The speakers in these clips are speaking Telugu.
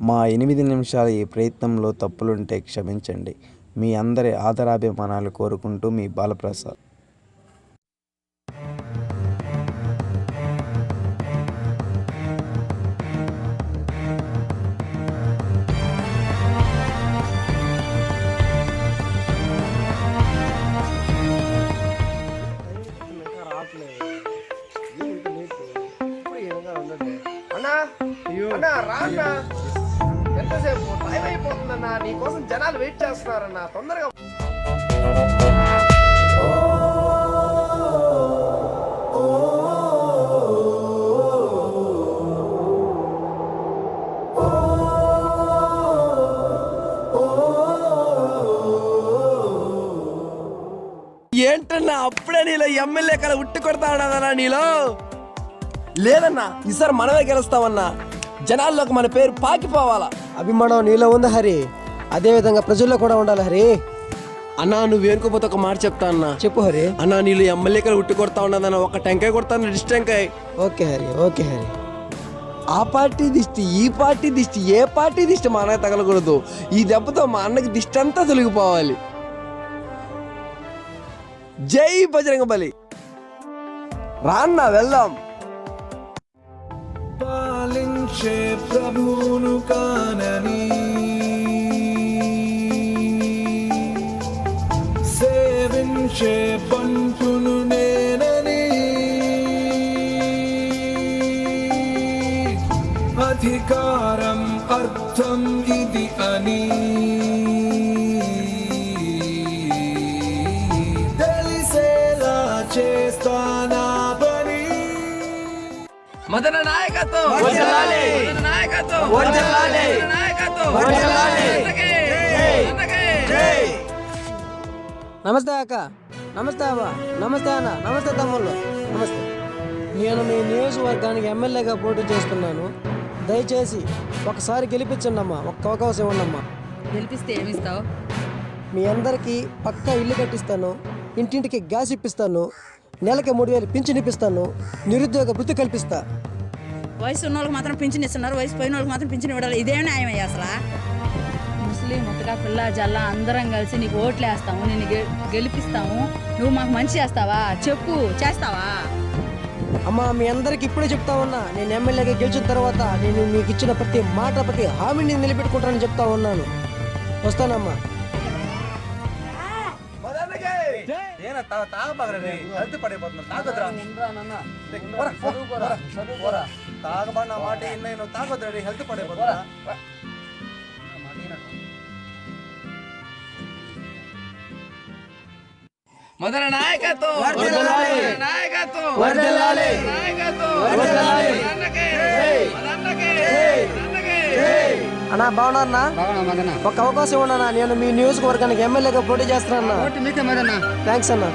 మా ఎనిమిది నిమిషాల ఈ ప్రయత్నంలో తప్పులుంటే క్షమించండి. మీ అందరి ఆదరాభిమానాలు కోరుకుంటూ మీ బాలప్రసాద్. వెయిట్ చేస్తున్నారన్నా తొందరగా ఏంటన్నా అప్పుడే నీలో ఎమ్మెల్యే కల ఉట్టి కొడతా ఉండదన్నా నీలో? లేదన్నా ఈసారి మనమే గెలుస్తామన్నా. జనాల్లోకి మన పేరు పాకిపోవాలా. అభిమానం నీలో ఉంది హరి. అదే విధంగా ప్రజల్లో కూడా ఉండాలి హరి. అన్నా నువ్వు వేనుకోపోతే ఒక మాట చెప్తా అన్నా. చెప్పు హరి. అన్నా నీళ్ళు ఎమ్మెల్యే కల ఉట్టి కొడతా ఉండదన్న ఒక టెంకాయ కొడతాను డిస్ట్ టెంకాయ. Okay Hari okay Hari. ఆ పార్టీ దిష్టి ఈ పార్టీ దిష్టి ఏ పార్టీ దిష్టి మా అన్నకి తగలకూడదు. ఈ దెబ్బతో మా అన్నకి దిష్టి అంతా తొలగిపోవాలి. జై బజరంగ బలి రాన్న వెళ్దాం. పాలించే ప్రభువును కానని సేవించే పంతును నేనని. అధికారం అర్థం ఇది అని. తెలిసేలా చేస్తానా పని మదన నాయకత్వం నాయకత్వం నాయకత్వం! నమస్తే అక్క. నమస్తే అవ్వ. నమస్తే అన్న. నమస్తే తమ్ముళ్ళు. నమస్తే. నేను మీ నియోజకవర్గానికి ఎమ్మెల్యేగా పోటీ చేస్తున్నాను. దయచేసి ఒకసారి గెలిపించండి అమ్మా ఒక్క అవకాశం ఇవ్వండి అమ్మా గెలిపిస్తే ఏమిస్తావు? మీ అందరికీ పక్కా ఇల్లు కట్టిస్తాను. ఇంటింటికి గ్యాస్ ఇప్పిస్తాను. నెలకి మూడు వేలు పింఛన్ ఇప్పిస్తాను. నిరుద్యోగ వృత్తి కల్పిస్తా. వయసు ఉన్న వాళ్ళకి మాత్రం పింఛన్ ఇస్తున్నారు. వయసు పోయిన వాళ్ళకి మాత్రం పింఛన్ ఇవ్వడాలి. ఇదే న్యాయం అయ్యా అసలు? ముస్లిం ముత్తగా పిల్ల జల్ల అందరం కలిసి నీకు ఓట్లు వేస్తాము నేను గెలిపిస్తాము నువ్వు మాకు మంచి చేస్తావా చెప్పు చేస్తావా అమ్మా మీ అందరికి ఇప్పుడే చెప్తా ఉన్నా నేను ఎమ్మెల్యేగా గెలిచిన తర్వాత నేను మీకు ఇచ్చిన ప్రతి మాట ప్రతి హామీని నిలబెట్టుకుంటానని చెప్తా ఉన్నాను వస్తానమ్మా తాగబడిన మాట తాగొద్దు హెల్త్ పడిపోతున్నా మదన నాయకత్వం! అన్నా బాగున్నా ఒక అవకాశం ఇవ్వనా నేను మీ నియోజకవర్గానికి ఎమ్మెల్యేగా పోటీ చేస్తానన్నా థ్యాంక్స్ అన్న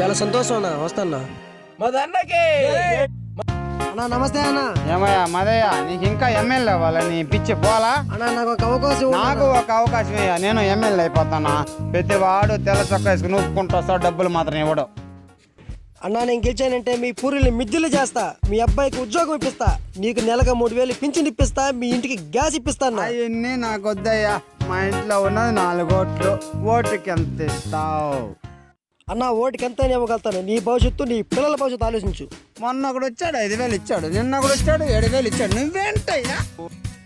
చాలా సంతోషం అన్న వస్తానా మదన్నకే అన్నా నమస్తే అన్న. ఏమయ్యా మదయ్య నీకు ఇంకా ఎమ్మెల్యే అవ్వాలా? నీ పిచ్చి పోలా అన్నా నాకు ఒక అవకాశం నాకు ఒక అవకాశం ఇయ్య నేను ఎమ్మెల్యే అయిపోతానా? ప్రతి వాడు తెల్ల చొక్కా వేసుకుని వస్తాడు డబ్బులు మాత్రం ఇవ్వడు. అన్నా నేను గెలిచానంటే మీ పూరిని మిద్దులు చేస్తా. మీ అబ్బాయికి ఉద్యోగం ఇప్పిస్తా. నీకు నెలగా మూడు వేలు పింఛన్ ఇప్పిస్తా మీ ఇంటికి గ్యాస్ ఇప్పిస్తా అన్న. అవన్నీ నాకు వద్దయ్యా మా ఇంట్లో ఉన్నది నాలుగు ఓట్లు. ఓటుకి ఎంత ఇస్తావు? అన్న ఓటుకి ఎంత ఇవ్వగలుగుతాను. నీ భవిష్యత్తు నీ పిల్లల భవిష్యత్తు ఆలోచించు. మొన్న ఒకడు వచ్చాడు ఐదు వేలు ఇచ్చాడు. నిన్న ఒకడు వచ్చాడు ఏడు వేలు ఇచ్చాడు. నువ్వేంటయ్యా?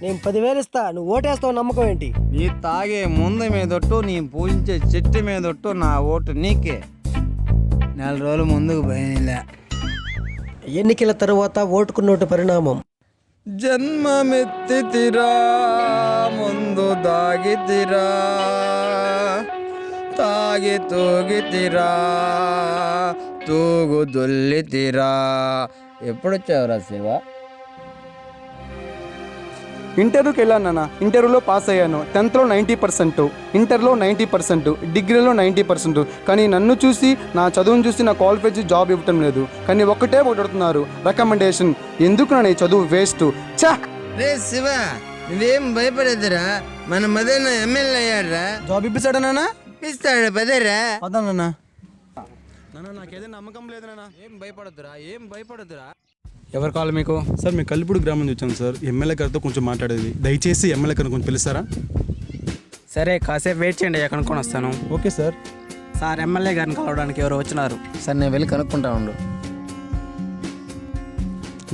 నేను పదివేలు ఇస్తా నువ్వు ఓటేస్తావు నమ్మకం ఏంటి? నీ తాగే ముందు మీదొట్టు నీ పూజించే చెట్టు మీదొట్టు నా ఓటు నీకే. నెల రోజులు ముందుకు పోయినలే. ఎన్నికల తరువాత ఓటుకు నోటు పరిణామం. జన్మమెత్తితిరా ముందు దాగితిరా తాగి తూగితిరా తూగు దొల్లితిరా ఎప్పుడొచ్చావురా శివ? ఇంటర్వ్యూకి వెళ్ళాను ఇంటర్వ్యూలో పాస్ అయ్యాను. టెన్త్లో నైంటీ పర్సెంట్. ఇంటర్లో నైంటీ పర్సెంట్. డిగ్రీలో నైంటీ పర్సెంట్. కానీ నన్ను చూసి నా చదువును చూసి నా క్వాలిఫై జాబ్ ఇవ్వటం లేదు. కానీ ఒక్కటే ఒకడుతున్నారు రికమెండేషన్. ఎందుకు నా ఈ చదువు వేస్ట్? చా రే శివ నువ్వేం భయపడేదిరా? మన మదన ఎమ్మెల్యే అయ్యాడ్రా. జాబ్ ఇప్పిస్తాడా నాన్న? ఇస్తాడు పదేరా. వద్దానన్నా నాన్న నాకేదో నమ్మకం లేదు నాన్న ఏం భయపడద్దురా ఏం భయపడద్దురా? ఎవరు కావాలి మీకు? సార్ మేము కల్లిపూడి గ్రామం నుంచి వచ్చాం సార్. ఎమ్మెల్యే గారితో కొంచెం మాట్లాడేది. దయచేసి ఎమ్మెల్యే గారిని కొంచెం పిలుస్తారా? సరే కాసేపు వెయిట్ చేయండి అయ్యా కనుక్కొని వస్తాను. Okay sir. సార్ ఎమ్మెల్యే గారిని కలవడానికి ఎవరు వచ్చినారు? సరే నేను వెళ్ళి కనుక్కుంటా ఉండు.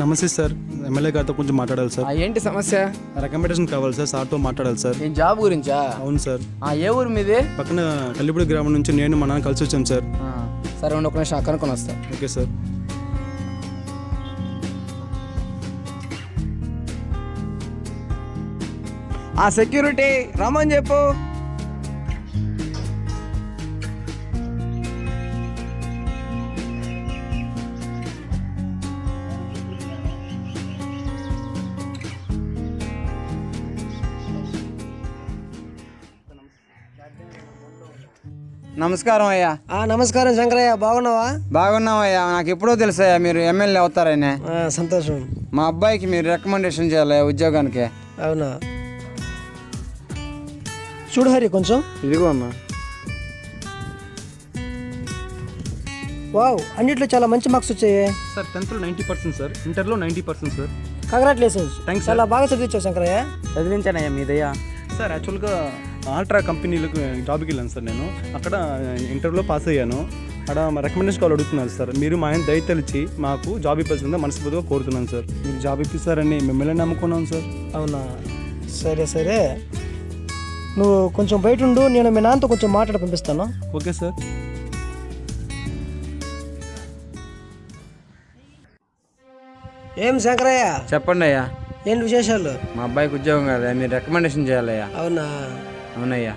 నమస్తే సార్. ఎమ్మెల్యే గారితో కొంచెం మాట్లాడాలి సార్. ఏంటి సమస్య? రికమెండేషన్ కావాలి సార్ సార్తో మాట్లాడాలి సార్. నేను జాబ్ గురించా? అవును సార్. ఆ, ఏ ఊరు మీది? పక్కన కల్లిపూడి గ్రామం నుంచి నేను మా నాన్న కలిసి వచ్చాం సార్. ఆ, సరే ఉండి ఒక నిమిషం కనుక్కొని వస్తా ఓకే సార్. ఆ సెక్యూరిటీ రమ్మని చెప్పు. నమస్కారం అయ్యా. ఆ, నమస్కారం శంకరయ్య బాగున్నావా? బాగున్నామయ్యా నాకు ఎప్పుడో తెలుసయ్యా మీరు ఎమ్మెల్యే అవుతారని. ఆ, సంతోషం. మా అబ్బాయికి మీరు రికమెండేషన్ చేయాలి ఉద్యోగానికి. అవునా? చూడు హరి కొంచెం. ఇదిగో అన్న వావ్ అన్నిట్లో చాలా మంచి మార్క్స్ వచ్చాయి. సార్ టెన్త్లో నైంటీ పర్సెంట్ సార్ ఇంటర్లో ninety percent sir. Congratulations Thanks, చాలా బాగా చదివించావు శంకరయ్య. చదివించానయ్యా మీదయ్యా సార్ యాక్చువల్గా ఆల్ట్రా కంపెనీలకు జాబ్కి వెళ్ళాను సార్ నేను. అక్కడ ఇంటర్వ్యూలో పాస్ అయ్యాను. అక్కడ మా రికమెండేషన్ కాల్ అడుగుతున్నారు సార్. మీరు మా ఆయన దయతలిచి మాకు జాబ్ ఇప్పించిందో మనస్ఫూర్తిగా కోరుతున్నాను సార్. మీరు జాబ్ ఇప్పిస్తారని మిమ్మల్ని నమ్ముకున్నాను సార్. అవునా? సరే సరే. నువ్వు కొంచెం బయట ఉండు నేను మీ నాన్నతో కొంచెం మాట్లాడి పంపిస్తాను. Okay sir. ఏం శంకరయ్య? చెప్పండి అయ్యా ఏంటి విశేషాలు? మా అబ్బాయికి ఉద్యోగం కదా మీరు రికమెండేషన్ చేయాలయ్యా. అవునా? అవునయ్యా.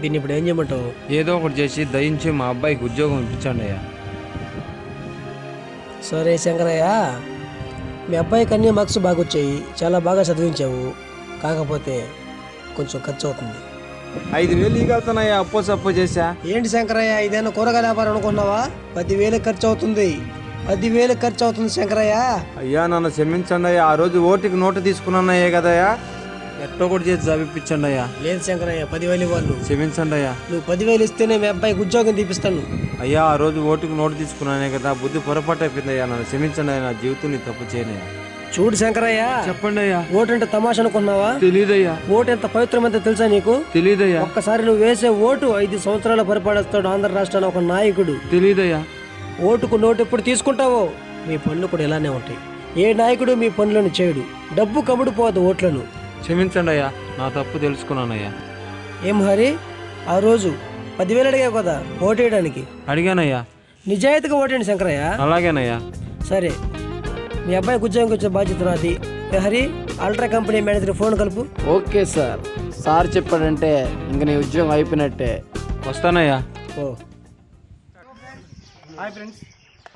దీన్ని ఇప్పుడు ఏం చేయమంటావు? ఏదో ఒకటి చేసి దయించి మా అబ్బాయికి ఉద్యోగం ఇప్పించండి అయ్యా. సరే శంకరయ్య మీ అబ్బాయికి అన్ని మార్క్స్ బాగా వచ్చాయి చాలా బాగా చదివించావు. కాకపోతే కొంచెం ఖర్చు అవుతుంది ఐదు వేలు ఈగలుతున్నాయా? అప్పో సప్పో చేసా ఏంటి శంకరయ్య ఇదేనా కూరగాయల వ్యాపారం అనుకున్నావా? పదివేలు ఖర్చు అవుతుంది పదివేలు ఖర్చు అవుతుంది శంకరయ్య. అయ్యా నన్ను క్షమించండి అయ్యా. ఆ రోజు ఓటుకి నోటు తీసుకున్నానయ్యే కదయ్యా. ఎట్టో ఒకటి చేసి ఇప్పించండి అయ్యా. లేదు శంకరయ్య పదివేలు ఇవ్వాలి క్షమించండి అయ్యా. నువ్వు పదివేలు ఇస్తేనే మీ అబ్బాయికి ఉద్యోగం తీపిస్తాను. అయ్యా ఆ రోజు ఓటుకి నోటు తీసుకున్నానే కదా బుద్ధి పొరపాటు అయిపోయింది అయ్యా నన్ను క్షమించండి అయ్యా నా జీవితం తప్పు చేయనయ్యా చూడు శంకరయ్య చెప్పండి అయ్యా. ఓటు అంటే తమాషా అనుకున్నావా తెలీదయ్యా. ఓటు ఎంత పవిత్రమంతో తెలుసా నీకు? తెలీదయ్యా. ఒక్కసారి నువ్వు వేసే ఓటు ఐదు సంవత్సరాలు పరిపాలిస్తాడు ఆంధ్ర రాష్ట్రాన్ని ఒక నాయకుడు. తెలీదయ్యా. ఓటుకు నోటు ఎప్పుడు తీసుకుంటావో? మీ పనులు కూడా ఇలానే ఉంటాయి. ఏ నాయకుడు మీ పనులను చేయడు. డబ్బు కమ్ముడుపోదు ఓట్లను. క్షమించండి అయ్యా నా తప్పు తెలుసుకున్నానయ్యా. ఏం హరి? ఆ రోజు పదివేలు అడిగావు కదా ఓటేయడానికి. అడిగానయ్యా. నిజాయితీగా ఓటేయండి శంకరయ్య. అలాగేనయ్యా. సరే మీ అబ్బాయికి ఉద్యోగం వచ్చే బాధ్యత నాది. ఏ Hari ultra company manager phone కలుపు. Okay sir. సార్ చెప్పాడంటే ఇంక నీ ఉద్యోగం అయిపోయినట్టే. వస్తానయ్యా. ఓ. హాయ్ ఫ్రెండ్స్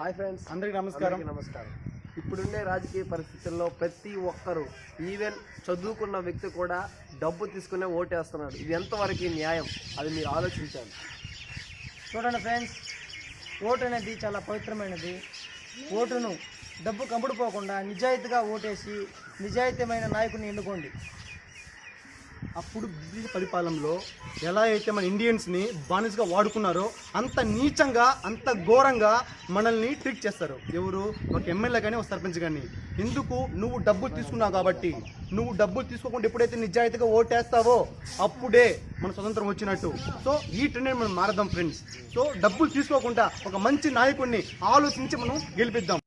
హాయ్ ఫ్రెండ్స్ అందరికీ నమస్కారం. నమస్కారం. ఇప్పుడుండే రాజకీయ పరిస్థితుల్లో ప్రతి ఒక్కరూ ఈవెన్ చదువుకున్న వ్యక్తి కూడా డబ్బు తీసుకునే ఓటేస్తున్నాడు. ఇది ఎంతవరకు న్యాయం? అది మీరు ఆలోచించాలి. చూడండి ఫ్రెండ్స్ ఓటు అనేది చాలా పవిత్రమైనది. ఓటును డబ్బు కంపుడుపోకుండా నిజాయితీగా ఓటేసి నిజాయితీమైన నాయకుని ఎన్నుకోండి. అప్పుడు బ్రిటిష్ పరిపాలనలో ఎలా అయితే మన ఇండియన్స్ని బానిసగా వాడుకున్నారో అంత నీచంగా అంత ఘోరంగా మనల్ని ట్రీట్ చేస్తారు. ఎవరు? ఒక ఎమ్మెల్యే కానీ ఒక సర్పంచ్ కానీ ఎందుకు? నువ్వు డబ్బులు తీసుకున్నావు కాబట్టి. నువ్వు డబ్బులు తీసుకోకుండా ఎప్పుడైతే నిజాయితీగా ఓటేస్తావో అప్పుడే మన స్వతంత్రం వచ్చినట్టు. సో ఈ ట్రెండ్ మనం మారదాం ఫ్రెండ్స్. సో డబ్బులు తీసుకోకుండా ఒక మంచి నాయకుడిని ఆలోచించి మనం గెలిపిద్దాం.